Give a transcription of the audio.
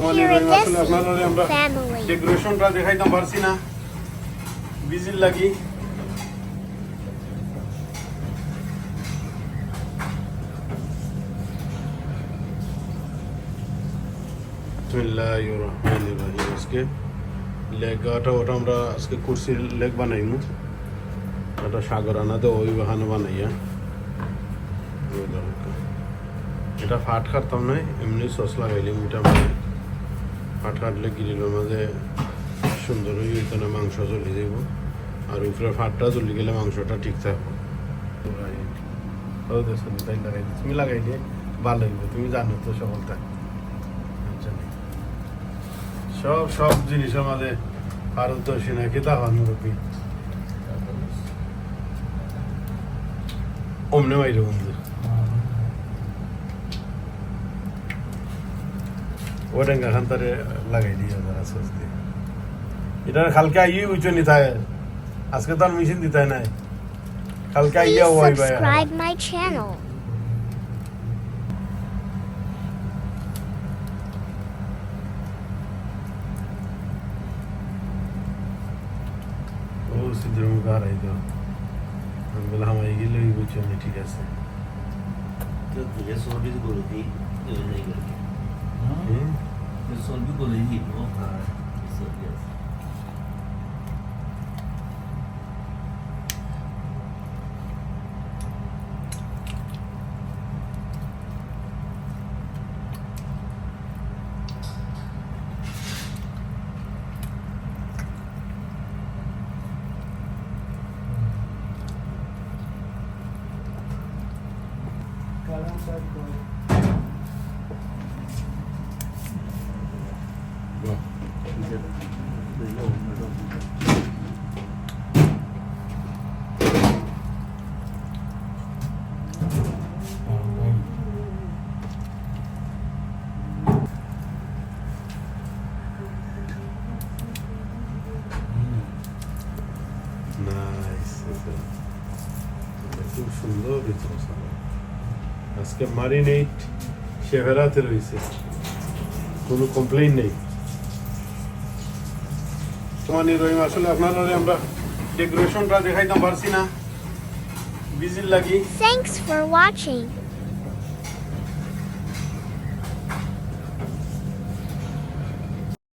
আমরা ডেকোরেশনটা দেখাইতাম পারছি না বিজির লাগি আজকে লেগাটা ওটা আমরা আজকে লেগ বানাইমু এটা সাগর আনাতে ওই বাহানো বানাইয়া এটা ফাট কাটতাম নয় এমনি সস লাগাইলাম এটা ফাট কাটলে গ্রিলের মাঝে সুন্দর হয়ে যেত না মাংস চলে যাব আর উপরে ফাটটা চলে গেলে মাংসটা ঠিক থাকবে। তাই লাগাই তুমি লাগাই দিয়ে ভালো হইব। তুমি জানো তো সকলটা। আচ্ছা। সব সব জিনিস আমাদের পারদর্শী না কেতা হন রূপী অমনে বাইরে বন্ধু। ওই ডাঙ্গা খান্তারে লাগাই দিয়ে তারা সস্তি এটা খালকে আইয়ে উঁচু নি থাকে আজকে তো আর মেশিন দিতে নাই। খালকে আইয়ে ওয়াই ভাই সাবস্ক্রাইব মাই চ্যানেল আর আই দাও। আমি বললাম আমার ঠিক আছে? some people they need more time. So yes. খুব সুন্দর হয়েছে মশলা আজকে মারিনেট শেভেরাতে রয়েছে কোনো কমপ্লেইন নেই তোমার রহিম আসলে আপনারা আমরা ডেকোরেশনটা দেখাইতাম পারছি না বিজির লাগি Thanks for watching.